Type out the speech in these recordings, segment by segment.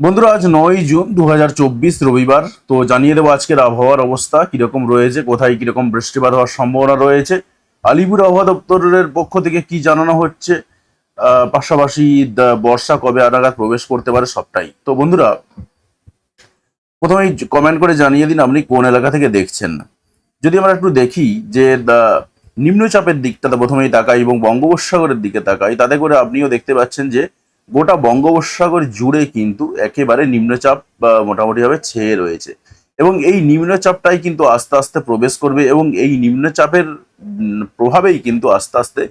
বন্ধুরা, আজ নয় জুন দু হাজার চব্বিশ রবিবার। তো জানিয়ে দেবো আজকের আবহাওয়ার অবস্থা, কীরকম রয়েছে, কোথায় কীরকম বৃষ্টিপাত হওয়ার সম্ভাবনা রয়েছে, আলিপুর আবহাওয়া দপ্তরের পক্ষ থেকে কি জানানো হচ্ছে পাশাপাশি বর্ষা কবে আনাগাদ প্রবেশ করতে পারে সবটাই। তো বন্ধুরা, প্রথমেই কমেন্ট করে জানিয়ে দিন আপনি কোন এলাকা থেকে দেখছেন। যদি আমরা একটু দেখি যে নিম্নচাপের দিকটাতে প্রথমেই তাকাই এবং বঙ্গোপসাগরের দিকে তাকাই, তাতে করে আপনিও দেখতে পাচ্ছেন যে গোটা বঙ্গোপসাগর জুড়ে কিন্তু একেবারে নিম্নচাপ মোটামুটিভাবে ছেয়ে রয়েছে। এবং এই নিম্নচাপটাই কিন্তু আস্তে আস্তে প্রবেশ করবে এবং এই নিম্নচাপের প্রভাবেই কিন্তু আস্তে আস্তে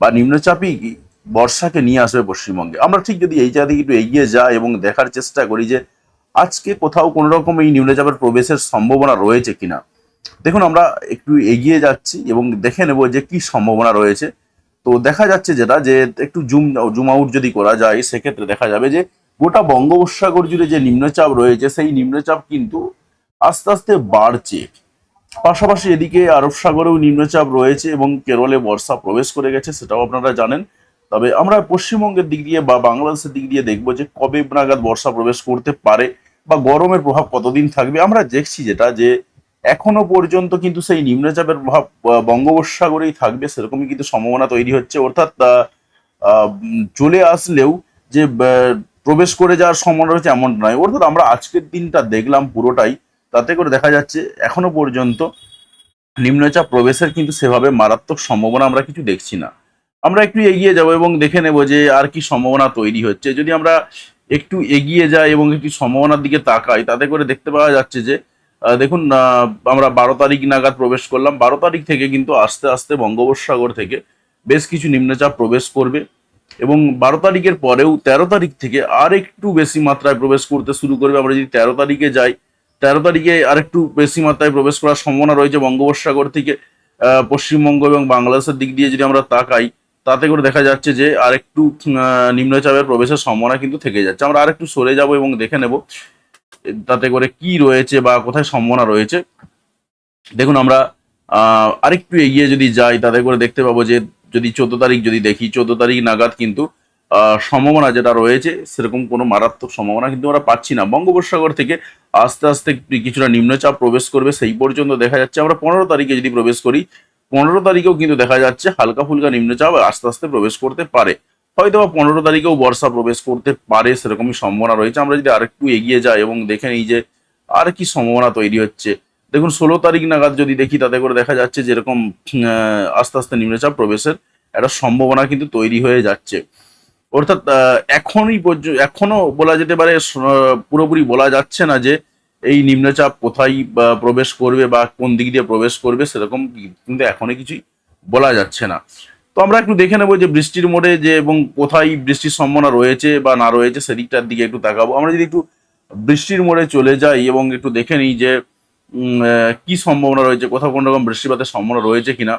বা নিম্নচাপই বর্ষাকে নিয়ে আসবে পশ্চিমবঙ্গে। আমরা ঠিক যদি এই জায়গা একটু এগিয়ে যাই এবং দেখার চেষ্টা করি যে আজকে কোথাও কোনো রকম এই নিম্নচাপের প্রবেশের সম্ভাবনা রয়েছে কিনা। দেখুন, আমরা একটু এগিয়ে যাচ্ছি এবং দেখে নেব যে কি সম্ভাবনা রয়েছে। তো দেখা যাচ্ছে যেটা যে একটু জুম জুম আউট যদি করা যায়, সেক্ষেত্রে দেখা যাবে যে গোটা বঙ্গোপসাগর জুড়ে যে নিম্নচাপ রয়েছে, সেই নিম্নচাপ কিন্তু আস্তে আস্তে বাড়ছে। পাশাপাশি এদিকে আরব সাগরেও নিম্নচাপ রয়েছে এবং কেরলে বর্ষা প্রবেশ করে গেছে, সেটাও আপনারা জানেন। তবে আমরা পশ্চিমবঙ্গের দিক দিয়ে বা বাংলাদেশের দিক দিয়ে দেখব যে কবে নাগাদ বর্ষা প্রবেশ করতে পারে বা গরমের প্রভাব কতদিন থাকবে। আমরা দেখছি যেটা যে এখনও পর্যন্ত কিন্তু সেই নিম্নচাপের প্রভাব বঙ্গোপসাগরেই থাকবে, সেরকমই কিন্তু সম্ভাবনা তৈরি হচ্ছে। অর্থাৎ চলে আসলেও যে প্রবেশ করে যাওয়ার সম্ভাবনা রয়েছে এমন নয়। অর্থাৎ আমরা আজকের দিনটা দেখলাম পুরোটাই, তাতে করে দেখা যাচ্ছে এখনও পর্যন্ত নিম্নচাপ প্রবেশের কিন্তু সেভাবে মারাত্মক সম্ভাবনা আমরা কিছু দেখছি না। আমরা একটু এগিয়ে যাব এবং দেখে নেব যে আর কি সম্ভাবনা তৈরি হচ্ছে। যদি আমরা একটু এগিয়ে যাই এবং একটু সম্ভাবনার দিকে তাকাই, তাতে করে দেখতে পাওয়া যাচ্ছে যে দেখুন আমরা বারো তারিখ নাগাদ প্রবেশ করলাম। বারো তারিখ থেকে কিন্তু আস্তে আস্তে বঙ্গোপসাগর থেকে বেশ কিছু নিম্নচাপ প্রবেশ করবে এবং বারো তারিখের পরেও তেরো তারিখ থেকে আর একটু বেশি মাত্রায় প্রবেশ করতে শুরু করবে। আমরা যদি তেরো তারিখে যাই, তেরো তারিখে আর একটু বেশি মাত্রায় প্রবেশ করার সম্ভাবনা রয়েছে বঙ্গোপসাগর থেকে পশ্চিমবঙ্গ এবং বাংলাদেশের দিক দিয়ে যদি আমরা তাকাই, তাতে করে দেখা যাচ্ছে যে আরেকটু নিম্নচাপের প্রবেশের সম্ভাবনা কিন্তু থেকে যাচ্ছে। আমরা আরেকটু সরে যাব এবং দেখে নেব তাতে করে কি রয়েছে বা কোথায় সম্ভাবনা রয়েছে? দেখুন আমরা আরেকটু এগিয়ে যদি যাই, তাতে করে দেখতে পাবো যে যদি চোদ্দ তারিখ যদি দেখি, চোদ্দ তারিখ নাগাদ কিন্তু সম্ভাবনা যেটা রয়েছে, সেরকম কোনো মারাত্মক সম্ভাবনা কিন্তু আমরা পাচ্ছি না। বঙ্গোপসাগর থেকে আস্তে আস্তে কিছুটা নিম্নচাপ প্রবেশ করবে, সেই পর্যন্ত দেখা যাচ্ছে। আমরা পনেরো তারিখে যদি প্রবেশ করি, পনেরো তারিখেও কিন্তু দেখা যাচ্ছে হালকা ফুলকা নিম্নচাপ আস্তে আস্তে প্রবেশ করতে পারে। হয়তো বা পনেরো তারিখেও বর্ষা প্রবেশ করতে পারে, সেরকমই সম্ভাবনা রয়েছে। আমরা যদি আরেকটু এগিয়ে যাই এবং দেখে নিই যে আর কি সম্ভাবনা তৈরি হচ্ছে। দেখুন, ষোলো তারিখ নাগাদ যদি দেখি, তাতে করে দেখা যাচ্ছে যেরকম আস্তে আস্তে নিম্নচাপ প্রবেশের একটা সম্ভাবনা কিন্তু তৈরি হয়ে যাচ্ছে। অর্থাৎ এখনই পর্যন্ত এখনও বলা যেতে পারে পুরোপুরি বলা যাচ্ছে না যে এই নিম্নচাপ কোথায় প্রবেশ করবে বা কোন দিক দিয়ে প্রবেশ করবে, সেরকম কিন্তু এখনও কিছুই বলা যাচ্ছে না। তো আমরা একটু দেখে নেব যে বৃষ্টির মোড়ে যে এবং কোথায় বৃষ্টির সম্ভাবনা রয়েছে বা না রয়েছে সেদিকটার দিকে একটু তাকাবো। আমরা যদি একটু বৃষ্টির মোড়ে চলে যাই এবং একটু দেখে নিই যে কি সম্ভাবনা রয়েছে, কোথাও কোনো রকম বৃষ্টিপাতের সম্ভাবনা রয়েছে কিনা।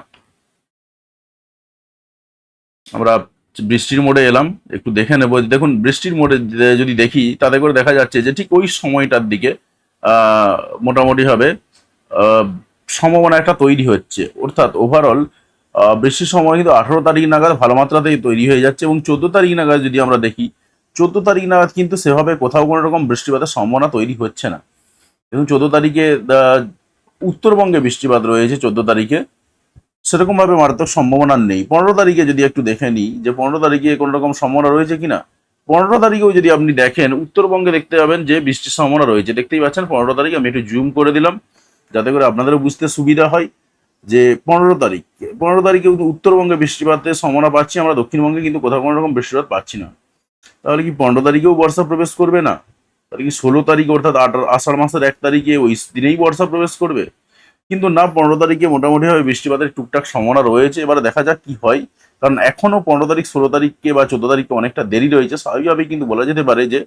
আমরা বৃষ্টির মোড়ে এলাম, একটু দেখে নেব। দেখুন, বৃষ্টির মোড়ে যদি দেখি, তাতে করে দেখা যাচ্ছে যে ঠিক ওই সময়টার দিকে মোটামুটিভাবে সম্ভাবনা একটা তৈরি হচ্ছে। অর্থাৎ ওভারঅল বৃষ্টির সময় কিন্তু আঠারো তারিখ নাগাদ ভালো মাত্রাতেই তৈরি হয়ে যাচ্ছে এবং চোদ্দ তারিখ নাগাদ যদি আমরা দেখি, চোদ্দ তারিখ নাগাদ কিন্তু সেভাবে কোথাও কোনো রকম বৃষ্টিপাতের সম্ভাবনা তৈরি হচ্ছে না। এবং চোদ্দ তারিখে উত্তরবঙ্গে বৃষ্টিপাত রয়েছে চোদ্দ তারিখে। সেরকমভাবে মারাত্মক সম্ভাবনা নেই। পনেরো তারিখে যদি একটু দেখে নিই যে পনেরো তারিখে কোনো রকম সম্ভাবনা রয়েছে কিনা, পনেরো তারিখেও যদি আপনি দেখেন, উত্তরবঙ্গে দেখতে পাবেন যে বৃষ্টির সম্ভাবনা রয়েছে। দেখতেই পাচ্ছেন, পনেরো তারিখ আমি একটু জুম করে দিলাম, যাতে করে আপনাদেরও বুঝতে সুবিধা হয়। যে পনেরো তারিখ, পনেরো তারিখে উত্তরবঙ্গে বৃষ্টিপাতের সম্ভাবনা পাচ্ছি আমরা, দক্ষিণবঙ্গে কিন্তু কোথাও কোনো রকম বৃষ্টিপাত পাচ্ছি না। তাহলে কি পনেরো তারিখেও বর্ষা প্রবেশ করবে না? তাহলে কি ষোলো তারিখ অর্থাৎ আষাঢ় মাসের এক তারিখে ওই দিনেই বর্ষা প্রবেশ করবে? কিন্তু না, পনেরো তারিখে মোটামুটি ভাবে বৃষ্টিপাতের টুকটাক সম্ভাবনা রয়েছে, এবারে দেখা যাক কি হয়। কারণ এখনও পনেরো তারিখ, ষোলো তারিখকে বা চোদ্দ তারিখকে অনেকটা দেরি রয়েছে। স্বাভাবিকভাবেই কিন্তু বলা যেতে পারে যে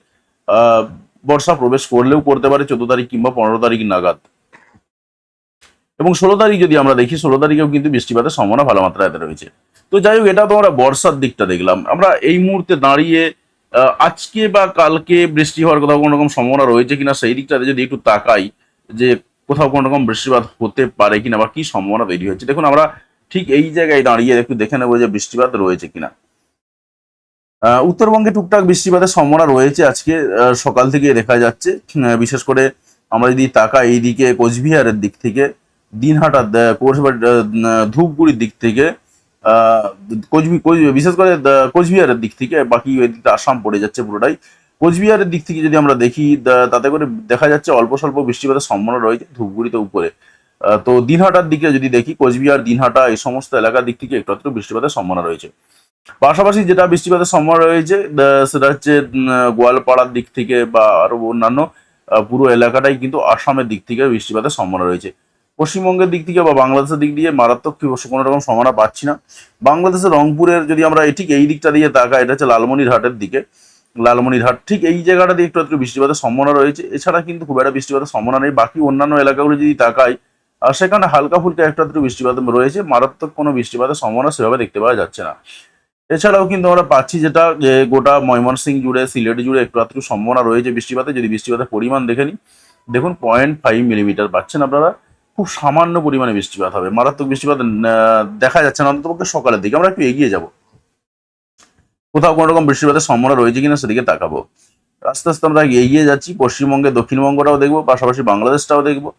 বর্ষা প্রবেশ করলেও করতে পারে চোদ্দ তারিখ কিংবা পনেরো তারিখ নাগাদ। এবং ষোলো তারিখ যদি আমরা দেখি, ষোলো তারিখেও কিন্তু বৃষ্টিপাতের সম্ভাবনা ভালো মাত্রায় রয়েছে। তো যাই হোক, এটা তো আমরা বর্ষার দিকটা দেখলাম। আমরা এই মুহূর্তে দাঁড়িয়ে আজকে বা কালকে বৃষ্টি হওয়ার কোথাও কোনো রকম সম্ভাবনা রয়েছে কিনা, সেই দিকটাতে যদি একটু তাকাই, যে কোথাও কোনো রকম বৃষ্টিপাত হতে পারে কিনা বা কি সম্ভাবনা তৈরি হয়েছে। দেখুন, আমরা ঠিক এই জায়গায় দাঁড়িয়ে একটু দেখে নেব যে বৃষ্টিপাত রয়েছে কিনা। উত্তরবঙ্গে টুকটাক বৃষ্টিপাতের সম্ভাবনা রয়েছে আজকে সকাল থেকে দেখা যাচ্ছে। বিশেষ করে আমরা যদি তাকাই এইদিকে কোচবিহারের দিক থেকে দিনহাটার কোচবিহার, ধূপগুড়ির দিক থেকে কোচবি বিশেষ করে কোচবিহারের দিক থেকে বাকি ওই দিকটা আসাম পড়ে যাচ্ছে পুরোটাই। কোচবিহারের দিক থেকে যদি আমরা দেখি তাতে করে দেখা যাচ্ছে অল্প স্বল্প বৃষ্টিপাতের সম্ভাবনা রয়েছে ধূপগুড়িতে উপরে। তো দিনহাটার দিকে যদি দেখি কোচবিহার দিনহাটা এই সমস্ত এলাকার দিক থেকে একটু একটু বৃষ্টিপাতের সম্ভাবনা রয়েছে। পাশাপাশি যেটা বৃষ্টিপাতের সম্ভাবনা রয়েছে সেটা হচ্ছে গোয়ালপাড়ার দিক থেকে বা আরও অন্যান্য পুরো এলাকাটাই কিন্তু আসামের দিক থেকে বৃষ্টিপাতের সম্ভাবনা রয়েছে। পশ্চিমবঙ্গের দিক থেকে বা বাংলাদেশের দিক দিয়ে মারাত্মক কোনো রকম সম্ভাবনা পাচ্ছি না। বাংলাদেশের রংপুরের যদি আমরা ঠিক এই দিকটা দিয়ে তাকাই, এটা হচ্ছে লালমনিরহাটের দিকে। লালমনিরহাট ঠিক এই জায়গাটা দিয়ে একটু একটু বৃষ্টিপাতের সম্ভাবনা রয়েছে। এছাড়া কিন্তু খুব একটা বৃষ্টিপাতের সম্ভাবনা নেই। বাকি অন্যান্য এলাকাগুলো যদি তাকাই আর সেখানে হালকা ফুলকা একটু একটু বৃষ্টিপাত রয়েছে। মারাত্মক কোনো বৃষ্টিপাতের সম্ভাবনা সেভাবে দেখতে পাওয়া যাচ্ছে না। এছাড়াও কিন্তু আমরা পাচ্ছি যেটা, যে গোটা ময়মনসিং জুড়ে, সিলেট জুড়ে একটু আধটু সম্ভাবনা রয়েছে বৃষ্টিপাতে। যদি বৃষ্টিপাতের পরিমাণ দেখে নিই, দেখুন পয়েন্ট ফাইভ মিলিমিটার পাচ্ছেন আপনারা। খুব সামান্য পরিমাণে বৃষ্টিপাত হবে। মারাত্মক বৃষ্টিপাত দেখা যাচ্ছে না অন্ততপক্ষে সকালের দিকে। আমরা একটু এগিয়ে যাব। কোথাও কোনো রকম বৃষ্টিপাতের সম্ভাবনা রয়েছে কিনা সেদিকে তাকাবো। আস্তে আস্তে আমরা এগিয়ে যাচ্ছি। পশ্চিমবঙ্গে দক্ষিণবঙ্গটাও দেখব পাশাপাশি বাংলাদেশটাও দেখব।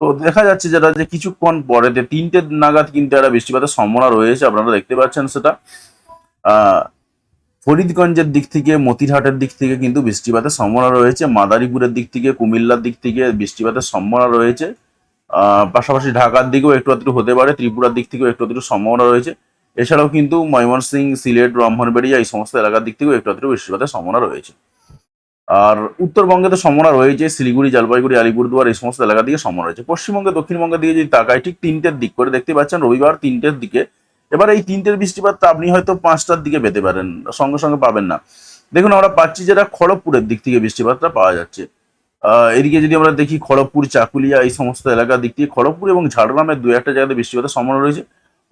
তো দেখা যাচ্ছে যেটা যে কিছুক্ষণ পরেতে তিনটে নাগাদ কিন্তু একটা বৃষ্টিপাতের সম্ভাবনা রয়েছে আপনারা দেখতে পাচ্ছেন সেটা। আহ, ফরিদগঞ্জের দিক থেকে মতিরহাটের দিক থেকে কিন্তু বৃষ্টিপাতের সম্ভাবনা রয়েছে। মাদারীপুরের দিক থেকে কুমিল্লার দিক থেকে বৃষ্টিপাতের সম্ভাবনা রয়েছে। পাশাপাশি ঢাকার দিকেও একটু আধটু হতে পারে, ত্রিপুরার দিক থেকেও একটু আধটু সম্ভাবনা রয়েছে। এছাড়াও কিন্তু ময়মনসিং, সিলেট, ব্রাহ্মণবাড়িয়া এই সমস্ত এলাকার দিক থেকেও একটু আধটু বৃষ্টিপাতের সম্ভাবনা রয়েছে। আর উত্তরবঙ্গে তো সম্ভাবনা রয়েছে, শিলিগুড়ি, জলপাইগুড়ি, আলিপুরদুয়ার এই সমস্ত এলাকা দিকে সম্ভাবনা রয়েছে। পশ্চিমবঙ্গে, দক্ষিণবঙ্গের দিকে যদি তাকায় ঠিক তিনটের দিক করে দেখতে পাচ্ছেন, রবিবার তিনটের দিকে। এবার এই তিনটের বৃষ্টিপাতটা আপনি হয়তো পাঁচটার দিকে পেতে পারেন, সঙ্গে সঙ্গে পাবেন না। দেখুন, আমরা পাচ্ছি যেটা খড়গপুরের দিক থেকে বৃষ্টিপাতটা পাওয়া যাচ্ছে। এদিকে যদি আমরা দেখি খড়গপুর, চাকুলিয়া, এই সমস্ত এলাকার দিক থেকে খড়গপুর এবং ঝাড়গ্রামের দু একটা জায়গাতে বৃষ্টিপাতের সম্ভাবনা রয়েছে।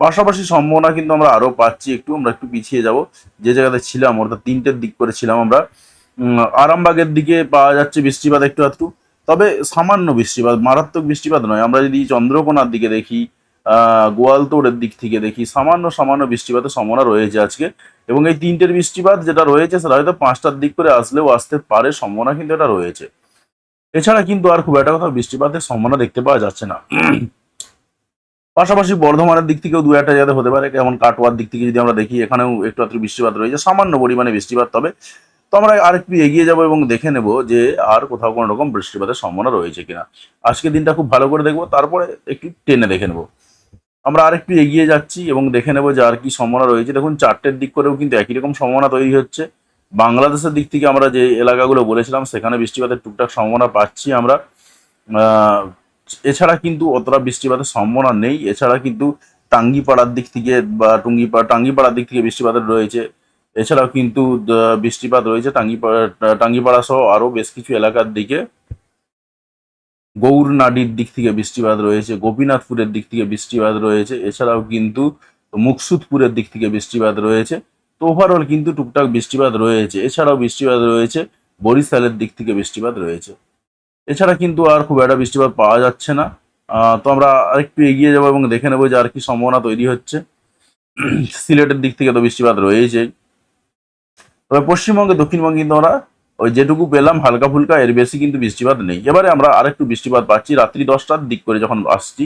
পাশাপাশি সম্ভাবনা কিন্তু আমরা আরও পাচ্ছি একটু, আমরা একটু পিছিয়ে যাব। যে জায়গাতে ছিলাম, অর্থাৎ তিনটের দিক করে ছিলাম আমরা। আরামবাগের দিকে পাওয়া যাচ্ছে বৃষ্টিপাত একটু একটু তবে সামান্য বৃষ্টিপাত, মারাত্মক বৃষ্টিপাত নয়। আমরা যদি চন্দ্রকোনার দিকে দেখি গোয়ালতোড়ের দিক থেকে দেখি, সামান্য সামান্য বৃষ্টিপাতের সম্ভাবনা রয়েছে আজকে। এবং এই তিনটের বৃষ্টিপাত যেটা রয়েছে, সেটা হয়তো পাঁচটার দিক করে আসলেও আসতে পারে, সম্ভাবনা কিন্তু এটা রয়েছে। এছাড়া কিন্তু আর খুব একটা কথা বৃষ্টিপাতের সম্ভাবনা দেখতে পাওয়া যাচ্ছে না। পাশাপাশি বর্ধমানের দিক থেকেও দু একটা জায়গাতে হতে পারে, যেমন কাটোয়ার দিক থেকে যদি আমরা দেখি, এখানেও একটু আত্র বৃষ্টিপাত রয়েছে, সামান্য পরিমাণে বৃষ্টিপাত, তবে তো আমরা আরেকটু এগিয়ে যাব এবং দেখে নেব যে আর কোথাও কোনো রকম বৃষ্টিপাতের সম্ভাবনা রয়েছে কিনা। আজকে দিনটা খুব ভালো করে দেখব, তারপরে একটু টেনে দেখে নেব। আমরা আরেকটু এগিয়ে যাচ্ছি এবং দেখে নেব যে আর কি সম্ভাবনা রয়েছে। দেখুন, চারটের দিক করেও কিন্তু একই রকম সম্ভাবনা তৈরি হচ্ছে। বাংলাদেশের দিক থেকে আমরা যে এলাকাগুলো বলেছিলাম, সেখানে বৃষ্টিপাতের টুকটাক সম্ভাবনা পাচ্ছি আমরা। এছাড়া কিন্তু অতটা বৃষ্টিপাতের সম্ভাবনা নেই। এছাড়া কিন্তু টাঙ্গিপাড়ার দিক থেকে বা টুঙ্গিপাড়া, টাঙ্গিপাড়ার দিক থেকে বৃষ্টিপাতের রয়েছে। এছাড়াও কিন্তু বৃষ্টিপাত রয়েছে টাঙ্গিপাড়া টাঙ্গিপাড়া সহ আরও বেশ কিছু এলাকার দিকে। গৌরনাডির দিক থেকে বৃষ্টিপাত রয়েছে, গোপীনাথপুরের দিক থেকে বৃষ্টিপাত রয়েছে। এছাড়াও কিন্তু মুকসুদপুরের দিক থেকে বৃষ্টিপাত রয়েছে। তো ওভারঅল কিন্তু টুকটাক বৃষ্টিপাত রয়েছে। এছাড়াও বৃষ্টিপাত রয়েছে, বরিশালের দিক থেকে বৃষ্টিপাত রয়েছে। এছাড়া কিন্তু আর খুব একটা বৃষ্টিপাত পাওয়া যাচ্ছে না। তো আমরা আরেকটু এগিয়ে যাব এবং দেখে নেব যে আর কি সম্ভাবনা তৈরি হচ্ছে। সিলেটের দিক থেকে তো বৃষ্টিপাত রয়েছে তবে পশ্চিমবঙ্গে, দক্ষিণবঙ্গে কিন্তু আমরা ওই যেটুকু পেলাম, হালকা ফুলকা, এর বেশি কিন্তু বৃষ্টিপাত নেই। এবারে আমরা আরেকটু বৃষ্টিপাত পাচ্ছি। রাত্রি দশটার দিক করে যখন আসছি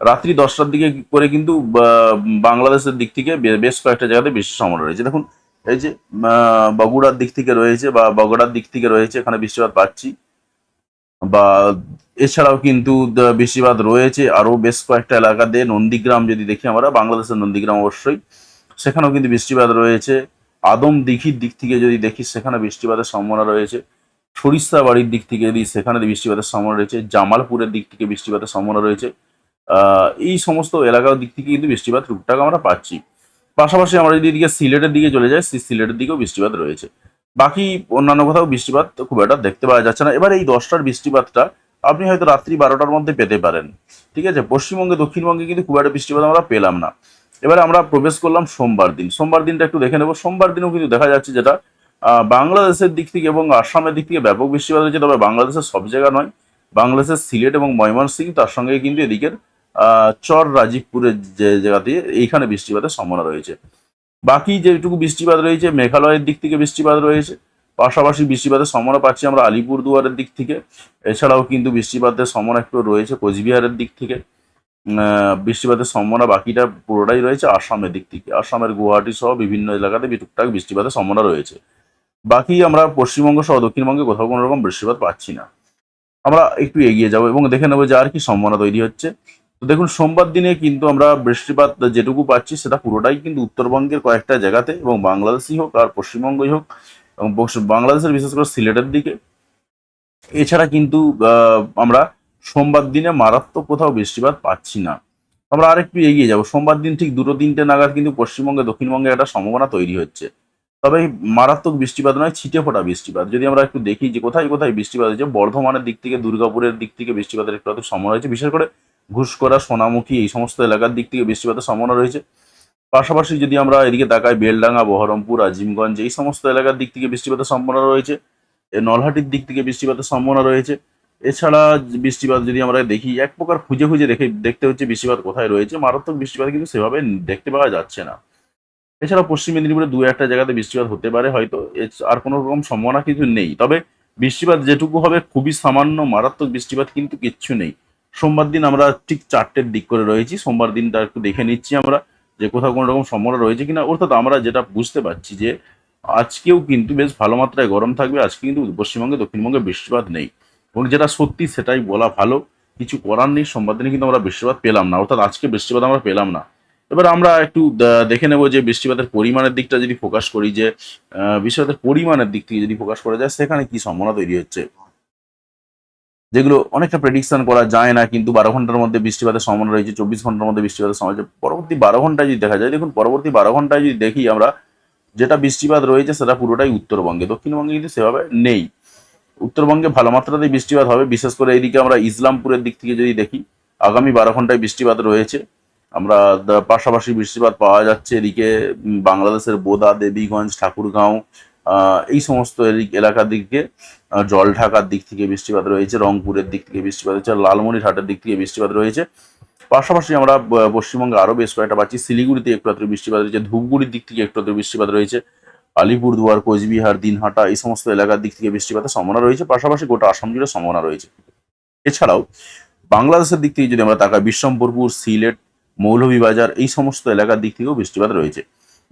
রাত্রি দশটার দিকে করে কিন্তু বাংলাদেশের দিক থেকে বেশ কয়েকটা জায়গাতে বেশি সম্ভাবনা রয়েছে। দেখুন, এই যে বগুড়ার দিক থেকে রয়েছে বা বগুড়ার দিক থেকে রয়েছে, এখানে বৃষ্টিপাত পাচ্ছি। বা, এছাড়াও কিন্তু বৃষ্টিপাত রয়েছে আরও বেশ কয়েকটা এলাকাতে। নন্দীগ্রাম যদি দেখি আমরা, বাংলাদেশের নন্দীগ্রাম অবশ্যই। সেখানেও কিন্তু বৃষ্টিপাত রয়েছে। আদম দিঘির দিক থেকে যদি দেখি, সেখানে বৃষ্টিপাতের সম্ভাবনা রয়েছে। সরিষা বাড়ির দিক থেকে যদি সেখানে বৃষ্টিপাতের সম্ভাবনা রয়েছে, জামালপুরের দিক থেকে বৃষ্টিপাতের সম্ভাবনা রয়েছে। এই সমস্ত এলাকার দিক থেকে কিন্তু বৃষ্টিপাত টুকটাক আমরা পাচ্ছি। পাশাপাশি আমরা যদি এদিকে সিলেটের দিকে চলে যাই সিলেটের দিকেও বৃষ্টিপাত রয়েছে। বাকি অন্যান্য কোথাও বৃষ্টিপাত খুব একটা দেখতে পাওয়া যাচ্ছে না। এবার এই দশটার বৃষ্টিপাতটা আপনি হয়তো রাত্রি বারোটার মধ্যে পেতে পারেন। ঠিক আছে? পশ্চিমবঙ্গে, দক্ষিণবঙ্গে কিন্তু খুব একটা বৃষ্টিপাত আমরা পেলাম না। এবারে আমরা প্রবেশ করলাম সোমবার দিন। সোমবার দিনটা একটু দেখে নেব। সোমবার দিনেও কিন্তু দেখা যাচ্ছে যেটা বাংলাদেশের দিক থেকে এবং আসামের দিক থেকে ব্যাপক বৃষ্টিপাত হয়েছে। তবে বাংলাদেশের সব জায়গা নয়। বাংলাদেশের সিলেট এবং ময়মনসিংহ, তার সঙ্গে কিন্তু এদিকের চর রাজীবপুরের যে জায়গাতে এইখানে বৃষ্টিপাতের সম্ভাবনা রয়েছে। বাকি যেটুকু বৃষ্টিপাত রয়েছে, মেঘালয়ের দিক থেকে বৃষ্টিপাত রয়েছে। পাশাপাশি বৃষ্টিপাতের সম্ভাবনা পাচ্ছি আমরা আলিপুরদুয়ারের দিক থেকে। এছাড়াও কিন্তু বৃষ্টিপাতের সম্ভাবনা একটু রয়েছে কোচবিহারের দিক থেকে। বৃষ্টিপাতের সম্ভাবনা বাকিটা পুরোটাই রয়েছে আসামের দিক থেকে। আসামের গুয়াহাটি সহ বিভিন্ন এলাকাতে টুকটাক বৃষ্টিপাতের সম্ভাবনা রয়েছে। বাকি আমরা পশ্চিমবঙ্গ সহ দক্ষিণবঙ্গে কোথাও কোনো রকম বৃষ্টিপাত পাচ্ছি না। আমরা একটু এগিয়ে যাব এবং দেখে নেব যে আর কি সম্ভাবনা তৈরি হচ্ছে। তো দেখুন, সোমবার দিনে কিন্তু আমরা বৃষ্টিপাত যেটুকু পাচ্ছি সেটা পুরোটাই কিন্তু উত্তরবঙ্গের কয়েকটা জায়গাতে এবং বাংলাদেশই হোক আর পশ্চিমবঙ্গই হোক এবং বাংলাদেশের বিশেষ করে সিলেটের দিকে। এছাড়া কিন্তু আমরা সোমবার দিনে মারাত্মক কোথাও বৃষ্টিপাত পাচ্ছি না। আমরা আরেকটু এগিয়ে যাব। সোমবার দিন ঠিক দুটো তিনটে নাগাদ কিন্তু পশ্চিমবঙ্গে, দক্ষিণবঙ্গে একটা সম্ভাবনা তৈরি হচ্ছে। তবে মারাত্মক বৃষ্টিপাত নয় ছিটে ফোটা বৃষ্টিপাত। যদি আমরা একটু দেখি যে কোথায় কোথায় বৃষ্টিপাত হয়েছে, বর্ধমানের দিক থেকে, দুর্গাপুরের দিক থেকে বৃষ্টিপাতের একটু সম্ভাবনা রয়েছে। বিশেষ করে ঘুষকরা সোনামুখী, এই সমস্ত এলাকার দিক থেকে বৃষ্টিপাতের সম্ভাবনা রয়েছে। পাশাপাশি যদি আমরা এদিকে তাকাই, বেলডাঙ্গা, বহরমপুর, আজিমগঞ্জ, এই সমস্ত এলাকার দিক থেকে বৃষ্টিপাতের সম্ভাবনা রয়েছে। নলহাটির দিক থেকে বৃষ্টিপাতের সম্ভাবনা রয়েছে। এছাড়া বৃষ্টিপাত যদি আমরা দেখি, এক প্রকার খুঁজে খুঁজে দেখে দেখতে হচ্ছে বৃষ্টিপাত কোথায় রয়েছে। মারাত্মক বৃষ্টিপাত কিন্তু সেভাবে দেখতে পাওয়া যাচ্ছে না। এছাড়া পশ্চিম মেদিনীপুরে দু একটা জায়গাতে বৃষ্টিপাত হতে পারে, হয়তো আর কোনো রকম সম্ভাবনা কিছু নেই। তবে বৃষ্টিপাত যেটুকু হবে, খুবই সামান্য মারাত্মক বৃষ্টিপাত কিন্তু কিচ্ছু নেই। সোমবার দিন আমরা ঠিক চারটের দিক করে রয়েছি। সোমবার দিনটা একটু দেখে নিচ্ছি আমরা যে কোথাও কোনো রকম সম্ভাবনা রয়েছে কিনা। অর্থাৎ আমরা যেটা বুঝতে পারছি যে আজকেও কিন্তু বেশ ভালো মাত্রায় গরম থাকবে। আজকে কিন্তু পশ্চিমবঙ্গে, দক্ষিণবঙ্গে বৃষ্টিপাত নেই। এবং যেটা সত্যি সেটাই বলা ভালো, কিছু করার নেই। সোমবার দিনে কিন্তু আমরা বৃষ্টিপাত পেলাম না। অর্থাৎ আজকে বৃষ্টিপাত আমরা পেলাম না। এবার আমরা একটু দেখে নেব যে বৃষ্টিপাতের পরিমাণের দিকটা যদি ফোকাস করি যে বৃষ্টিপাতের পরিমাণের দিক থেকে যদি ফোকাস করা যায়, সেখানে কি সম্ভাবনা তৈরি হচ্ছে? যেগুলো অনেকটা প্রেডিকশন করা যায় না, কিন্তু বারো ঘণ্টার মধ্যে বৃষ্টিপাতের সম্ভাবনা রয়েছে, চব্বিশ ঘণ্টার মধ্যে বৃষ্টিপাতের সম্ভাবনা। পরবর্তী বারো ঘন্টায় যদি দেখা যায়, দেখুন, পরবর্তী বারো ঘন্টায় যদি দেখি আমরা, যেটা বৃষ্টিপাত রয়েছে সেটা পুরোটাই উত্তরবঙ্গে। দক্ষিণবঙ্গে কিন্তু সেভাবে নেই। উত্তরবঙ্গে ভালো মাত্রাতেই বৃষ্টিপাত হবে। বিশেষ করে এইদিকে আমরা ইসলামপুরের দিক থেকে যদি দেখি, আগামী বারো ঘন্টায় বৃষ্টিপাত রয়েছে। আমরা পাশাপাশি বৃষ্টিপাত পাওয়া যাচ্ছে এদিকে বাংলাদেশের বোদা, দেবীগঞ্জ, ঠাকুরগাঁও এই সমস্ত এলাকার দিকে। জল ঢাকার দিক থেকে বৃষ্টিপাত রয়েছে, রংপুরের দিক থেকে বৃষ্টিপাত রয়েছে লালমনিরহাটের দিক থেকে বৃষ্টিপাত রয়েছে। পাশাপাশি আমরা পশ্চিমবঙ্গে আরও বেশ কয়েকটা পাচ্ছি, শিলিগুড়িতে একটু আত্র বৃষ্টিপাত রয়েছে, ধূপগুড়ির দিক থেকে একটু আত্র বৃষ্টিপাত রয়েছে, আলিপুরদুয়ার, কোচবিহার, দিনহাটা এই সমস্ত এলাকার দিক থেকে বৃষ্টিপাতের সম্ভাবনা রয়েছে, পাশাপাশি গোটা আসাম জুড়ে সম্ভাবনা রয়েছে। এছাড়াও বাংলাদেশের দিক থেকে যদি আমরা তাকাই বিশ্বম্বরপুর সিলেট, মৌলভীবাজার এই সমস্ত এলাকার দিক থেকেও বৃষ্টিপাত রয়েছে।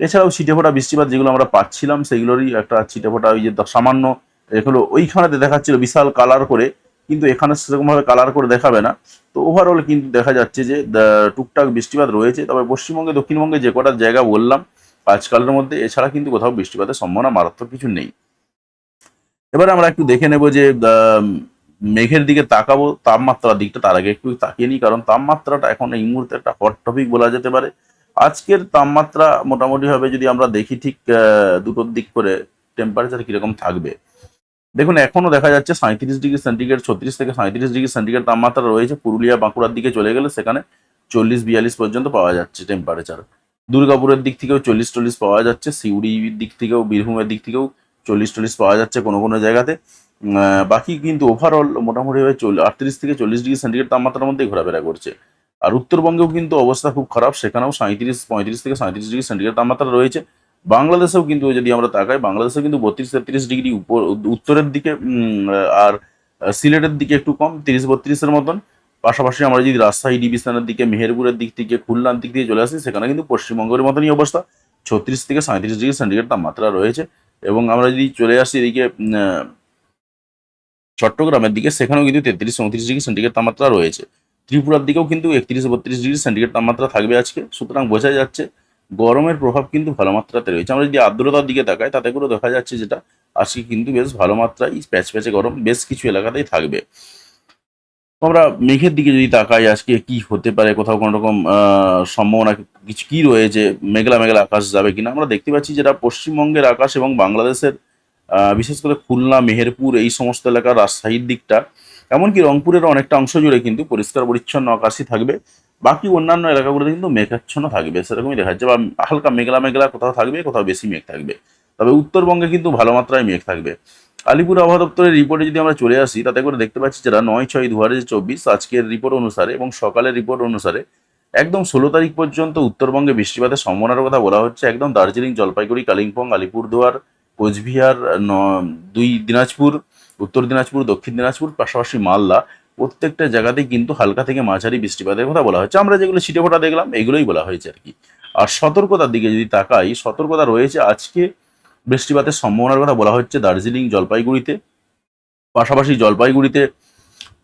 এছাড়াও ছিটেফোঁটা বৃষ্টিপাত যেগুলো আমরা পাচ্ছিলাম, সেগুলোরই একটা ছিটেফোঁটা, ওই যে সামান্য এগুলো ওইখানেতে দেখাচ্ছিল বিশাল কালার করে, কিন্তু এখানে সেরকমভাবে কালার করে দেখাবে না। তো ওভারঅল কিন্তু দেখা যাচ্ছে যে টুকটাক বৃষ্টিপাত রয়েছে। তবে পশ্চিমবঙ্গে, দক্ষিণবঙ্গে যে কটা জায়গা বললাম, আজকালের মধ্যে, এছাড়া কিন্তু কোথাও বৃষ্টিপাতের সম্ভাবনা মারাত্মক কিছু নেই। এবারে আমরা একটু দেখে নেব যে মেঘের দিকে তাকাবো, তাপমাত্রার দিকটা তার আগে একটু তাকিয়ে নিই, কারণ তাপমাত্রাটা এখন এই মুহূর্তে একটা হট টপিক বলা যেতে পারে। আজকের তাপমাত্রা মোটামুটিভাবে যদি আমরা দেখি ঠিক দুটোর দিক করে টেম্পারেচার কীরকম থাকবে। দেখুন, এখনও দেখা যাচ্ছে সাঁত্রিশ ডিগ্রি সেন্টিগ্রেড, ছত্রিশ থেকে সাঁত্রিশ ডিগ্রি সেন্টিগ্রেড তাপমাত্রা রয়েছে। পুরুলিয়া, বাঁকুড়ার দিকে চলে গেলে সেখানে চল্লিশ বিয়াল্লিশ পর্যন্ত পাওয়া যাচ্ছে টেম্পারেচার দুর্গাপুরের দিক থেকেও চল্লিশ চল্লিশ পাওয়া যাচ্ছে। সিউড়ির দিক থেকেও, বীরভূমের দিক থেকেও চল্লিশ চল্লিশ পাওয়া যাচ্ছে কোনো কোনো জায়গাতে। বাকি কিন্তু ওভারঅল মোটামুটি ভাবে আটত্রিশ থেকে চল্লিশ ডিগ্রি সেন্টিগ্রেড তাপমাত্রার মধ্যেই ঘোরাফেরা করছে। আর উত্তরবঙ্গেও কিন্তু অবস্থা খুব খারাপ। সেখানেও সাঁত্রিশ পঁয়ত্রিশ থেকে সাঁত্রিশ ডিগ্রি সেন্টিগ্রেড তাপমাত্রা রয়েছে। বাংলাদেশেও কিন্তু যদি আমরা তাকাই, বাংলাদেশেও কিন্তু বত্রিশ তেত্রিশ ডিগ্রি উপর, উত্তরের দিকে আর সিলেটের দিকে একটু কম, তিরিশ বত্রিশের মতন। পাশাপাশি আমরা যদি রাজশাহী ডিভিশনের দিকে, মেহেরপুরের দিক থেকে, খুলনার দিক দিয়ে চলে আসি, সেখানে কিন্তু পশ্চিমবঙ্গের মতনই অবস্থা। ছত্রিশ থেকে সাঁত্রিশ ডিগ্রি সেন্টিগ্রেড তাপমাত্রা রয়েছে। এবং আমরা যদি চলে আসি এদিকে চট্টগ্রামের দিকে, সেখানেও কিন্তু তেত্রিশ চৌত্রিশ ডিগ্রি সেন্টিগ্রেড তাপমাত্রা রয়েছে। ত্রিপুরার দিকেও কিন্তু একত্রিশ বত্রিশ ডিগ্রি সেন্টিগ্রেড তাপমাত্রা থাকবে আজকে। সুতরাং বোঝা যাচ্ছে গরমের প্রভাব কিন্তু ভালো মাত্রাতে রয়েছে। আমরা যদি আর্দ্রতার দিকে তাকাই, তাতে করে দেখা যাচ্ছে যেটা, আজকে কিন্তু বেশ ভালো মাত্রায় প্যাচ প্যাচে গরম বেশ কিছু এলাকাতেই থাকবে। আমরা মেঘের দিকে যদি তাকাই, আজকে কি হতে পারে, কোথাও কোনো রকম সম্ভাবনা কিছু কি রয়েছে, মেঘলা মেঘলা আকাশ যাবে কিনা, আমরা দেখতে পাচ্ছি যেটা পশ্চিমবঙ্গের আকাশ এবং বাংলাদেশের বিশেষ করে খুলনা, মেহেরপুর, এই সমস্ত এলাকার রাজশাহীর দিকটা এমনকি রংপুরের অনেকটা অংশ জুড়ে কিন্তু পরিষ্কার, পরিচ্ছন্ন আকাশই থাকবে। বাকি অন্যান্য এলাকাগুলোতে কিন্তু মেঘাচ্ছন্ন থাকবে। সেরকমই দেখা যাচ্ছে। বা হালকা মেঘলা মেঘলা কোথাও থাকবে, কোথাও বেশি মেঘ থাকবে। তবে উত্তরবঙ্গে কিন্তু ভালো মাত্রায় মেঘ থাকবে। আলিপুর আবহাওয়া দপ্তরের রিপোর্টে যদি আমরা চলে আসি, তাতে করে দেখতে পাচ্ছি যারা নয়, ছয় দু হাজার চব্বিশ আজকের রিপোর্ট অনুসারে এবং সকালের রিপোর্ট অনুসারে একদম ষোলো তারিখ পর্যন্ত উত্তরবঙ্গে বৃষ্টিপাতের সম্ভাবনার কথা বলা হচ্ছে। একদম দার্জিলিং, জলপাইগুড়ি, কালিম্পং, আলিপুরদুয়ার, কোচবিহার দুই, দিনাজপুর উত্তর দিনাজপুর, দক্ষিণ দিনাজপুর, পাশাপাশি মালদা, প্রত্যেকটা জায়গাতেই কিন্তু হালকা থেকে মাঝারি বৃষ্টিপাতের কথা বলা হচ্ছে আমরা যেগুলো ছিটে ফোটা দেখলাম, এগুলোই বলা হয়েছে আর কি। আর সতর্কতার দিকে যদি তাকাই, সতর্কতা রয়েছে আজকে। বৃষ্টিপাতের সম্ভাবনার কথা বলা হচ্ছে দার্জিলিং, জলপাইগুড়িতে। পাশাপাশি জলপাইগুড়িতে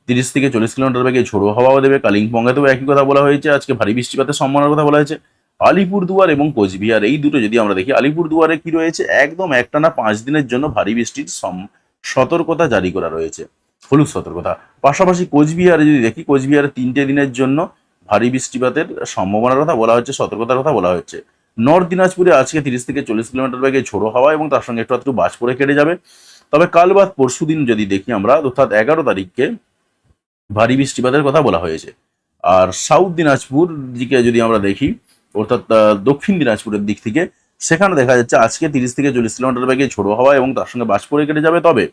তিরিশ থেকে চল্লিশ কিলোমিটার বেগে ঝোড়ো হাওয়াও দেবে। কালিম্পংয়েতেও একই কথা বলা হয়েছে। আজকে ভারী বৃষ্টিপাতের সম্ভাবনার কথা বলা হয়েছে। আলিপুরদুয়ার এবং কোচবিহার, এই দুটো যদি আমরা দেখি, আলিপুরদুয়ারে কি রয়েছে? একদম একটানা পাঁচ দিনের জন্য ভারী বৃষ্টির সম- সতর্কতা জারি করা রয়েছে। হলুদ সতর্কতা। পাশাপাশি কোচবিহারে যদি দেখি, কোচবিহারে তিনটে দিনের জন্য ভারী বৃষ্টিপাতের সম্ভাবনার কথা বলা হচ্ছে, সতর্কতার কথা বলা হচ্ছে। নর্থ দিনাজপুরে আজকে তিরিশ থেকে চল্লিশ কিলোমিটার বেগে ঝোড়ো হাওয়া এবং তার সঙ্গে একটু একটু বাজ পড়ে কেটে যাবে। তবে কাল বাদ পরশু দিন যদি দেখি আমরা, অর্থাৎ এগারো তারিখকে ভারী বৃষ্টিপাতের কথা বলা হয়েছে। আর সাউথ দিনাজপুর দিকে যদি আমরা দেখি, অর্থাৎ দক্ষিণ দিনাজপুরের দিক থেকে সেখানে দেখা যাচ্ছে আজকে তিরিশ থেকে চল্লিশ কিলোমিটার বেগে ঝোড়ো হাওয়া এবং তার সঙ্গে বাজ পড়ে কেটে যাবে। তবে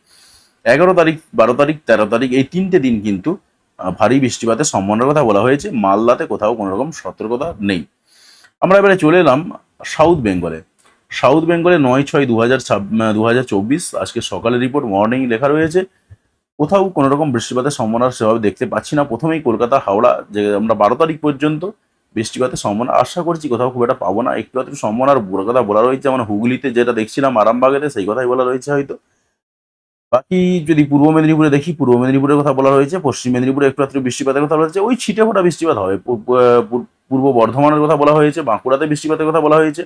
এগারো তারিখ, বারো তারিখ, তেরো তারিখ এই তিনটে দিন কিন্তু ভারী বৃষ্টিপাতের সম্ভাবনার কথা বলা হয়েছে। মালদাতে কোথাও কোনো রকম সতর্কতা নেই। আমরা এবারে চলে এলাম সাউথ বেঙ্গলে। সাউথ বেঙ্গলে নয় ছয় দু হাজার দু হাজার চব্বিশ আজকে সকালের রিপোর্ট, মর্নিং লেখা রয়েছে। কোথাও কোনো রকম বৃষ্টিপাতের সম্ভাবনা সেভাবে দেখতে পাচ্ছি না। প্রথমেই কলকাতা, হাওড়া, যে আমরা বারো তারিখ পর্যন্ত বৃষ্টিপাতের সম্ভাবনা, আশা করছি কোথাও খুব একটা পাবো না। একটু আধটু সম্ভাবনার বড় কথা বলা রয়েছে, যেমন হুগলিতে যেটা দেখছিলাম, আরামবাগেতে, সেই কথাই বলা রয়েছে হয়তো। বাকি যদি পূর্ব মেদিনীপুরে দেখি, পূর্ব মেদিনীপুরের কথা বলা রয়েছে, পশ্চিম মেদিনীপুরে একটু আধটু বৃষ্টিপাতের কথা বলা হয়েছে ওই ছিটে ফোটা বৃষ্টিপাত হবে। পূর্ব বর্ধমানের কথা বলা হয়েছে, বাঁকুড়াতে বৃষ্টিপাতের কথা বলা হয়েছে।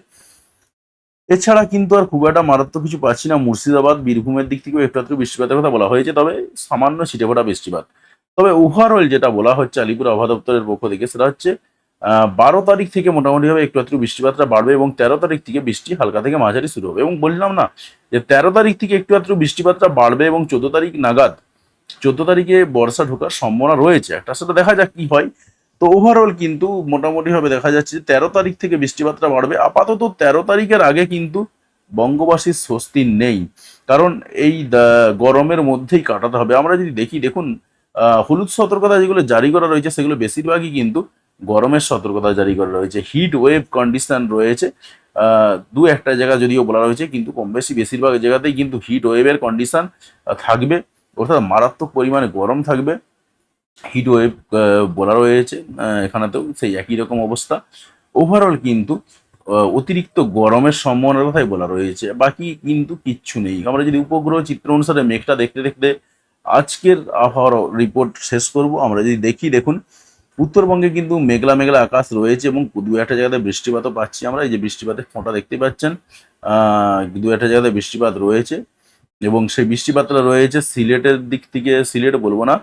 এছাড়া কিন্তু আর খুব একটা মারাত্মক কিছু পাচ্ছি না। মুর্শিদাবাদ, বীরভূমের দিক থেকেও একটু আধটু বৃষ্টিপাতের কথা বলা হয়েছে, তবে সামান্য ছিটেফোঁটা বৃষ্টিপাত। তবে ওভারঅল যেটা বলা হচ্ছে, আলিপুর আবহাওয়া দপ্তরের পক্ষ থেকে, সেটা হচ্ছে বারো তারিখ থেকে মোটামুটিভাবে একটু আধটু বৃষ্টিপাতটা বাড়বে এবং তেরো তারিখ থেকে বৃষ্টি হালকা থেকে মাঝারি শুরু হবে। এবং বললাম না যে তেরো তারিখ থেকে একটু আধটু বৃষ্টিপাতটা বাড়বে এবং চোদ্দ তারিখ নাগাদ, চোদ্দ তারিখে বর্ষা ঢোকার সম্ভাবনা রয়েছে। একটা সেটা দেখা যাক কি হয়। তো ওভারঅল কিন্তু মোটামুটিভাবে দেখা যাচ্ছে যে তেরো তারিখ থেকে বৃষ্টিপাতটা বাড়বে। আপাতত তেরো তারিখের আগে কিন্তু বঙ্গবাসীর স্বস্তি নেই। কারণ এই গরমের মধ্যেই কাটাতে হবে। আমরা যদি দেখি, দেখুন হলুদ সতর্কতা যেগুলো জারি করা রয়েছে, সেগুলো বেশিরভাগই কিন্তু গরমের সতর্কতা জারি করা রয়েছে। হিট ওয়েভ কন্ডিশন রয়েছে। দু একটা জায়গা যদিও বলা রয়েছে, কিন্তু কম বেশি বেশিরভাগ জায়গাতেই কিন্তু হিট ওয়েভের কন্ডিশন থাকবে। অর্থাৎ মারাত্মক পরিমাণে গরম থাকবে। হিট ওয়েভ বলা রয়েছে এখানেতেও সেই একই রকম অবস্থা। ওভারঅল কিন্তু অতিরিক্ত গরমের সম্ভাবনার কথাই বলা রয়েছে। বাকি কিন্তু কিচ্ছু নেই। আমরা যদি উপগ্রহ চিত্র অনুসারে মেঘটা দেখতে দেখতে আজকের আবহাওয়ার রিপোর্ট শেষ করব। আমরা যদি দেখি, দেখুন উত্তরবঙ্গে কিন্তু মেঘলা মেঘলা আকাশ রয়েছে এবং দু একটা জায়গাতে বৃষ্টিপাতও পাচ্ছি আমরা। এই যে বৃষ্টিপাতের ফোঁটা দেখতে পাচ্ছেন দু একটা জায়গাতে বৃষ্টিপাত রয়েছে এবং সেই বৃষ্টিপাতটা রয়েছে সিলেটের দিক থেকে, সিলেট বলব না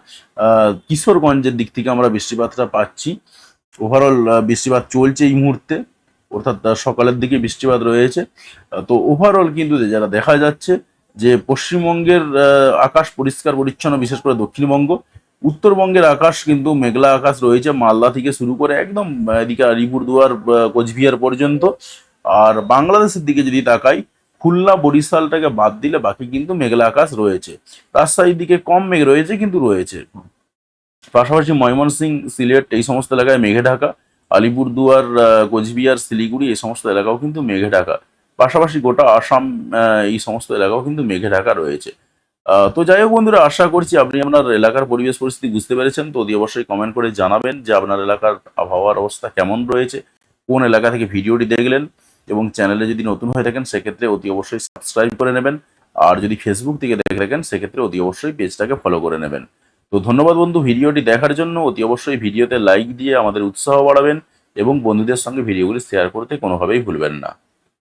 কিশোরগঞ্জের দিক থেকে আমরা বৃষ্টিপাতটা পাচ্ছি। ওভারঅল বৃষ্টিপাত চলছে এই মুহূর্তে, অর্থাৎ সকালের দিকে বৃষ্টিপাত রয়েছে। তো ওভারঅল কিন্তু যারা দেখা যাচ্ছে যে পশ্চিমবঙ্গের আকাশ পরিষ্কার পরিচ্ছন্ন, বিশেষ করে দক্ষিণবঙ্গ উত্তরবঙ্গের আকাশ কিন্তু মেঘলা আকাশ রয়েছে, মালদা থেকে শুরু করে একদম এদিকে আলিপুরদুয়ার কোচবিহার পর্যন্ত। আর বাংলাদেশের দিকে যদি তাকাই, খুলনা, বরিশালটাকে বাদ দিলে বাকি কিন্তু মেঘলা আকাশ রয়েছে। রাজশাহীর দিকে কম মেঘ রয়েছে কিন্তু রয়েছে। পাশাপাশি ময়মনসিং, সিলেট এই সমস্ত এলাকায় মেঘে ঢাকা। আলিপুরদুয়ার কোচবিহার, শিলিগুড়ি এই সমস্ত এলাকাও কিন্তু মেঘে ঢাকা। পাশাপাশি গোটা আসাম এই সমস্ত এলাকাও কিন্তু মেঘে ঢাকা রয়েছে। তো যাই হোক বন্ধুরা, আশা করছি আপনি আপনার এলাকার পরিবেশ পরিস্থিতি বুঝতে পেরেছেন। তো অতি অবশ্যই কমেন্ট করে জানাবেন যে আপনার এলাকার আবহাওয়ার অবস্থা কেমন রয়েছে, কোন এলাকা থেকে ভিডিওটি দেখলেন এবং চ্যানেলে যদি নতুন হয়ে থাকেন, সেক্ষেত্রে অতি অবশ্যই সাবস্ক্রাইব করে নেবেন। আর যদি ফেসবুক থেকে দেখে থাকেন, সেক্ষেত্রে অতি অবশ্যই পেজটাকে ফলো করে নেবেন। তো ধন্যবাদ বন্ধু ভিডিওটি দেখার জন্য। অতি অবশ্যই ভিডিওতে লাইক দিয়ে আমাদের উৎসাহ বাড়াবেন এবং বন্ধুদের সঙ্গে ভিডিওগুলি শেয়ার করতে কোনোভাবেই ভুলবেন না।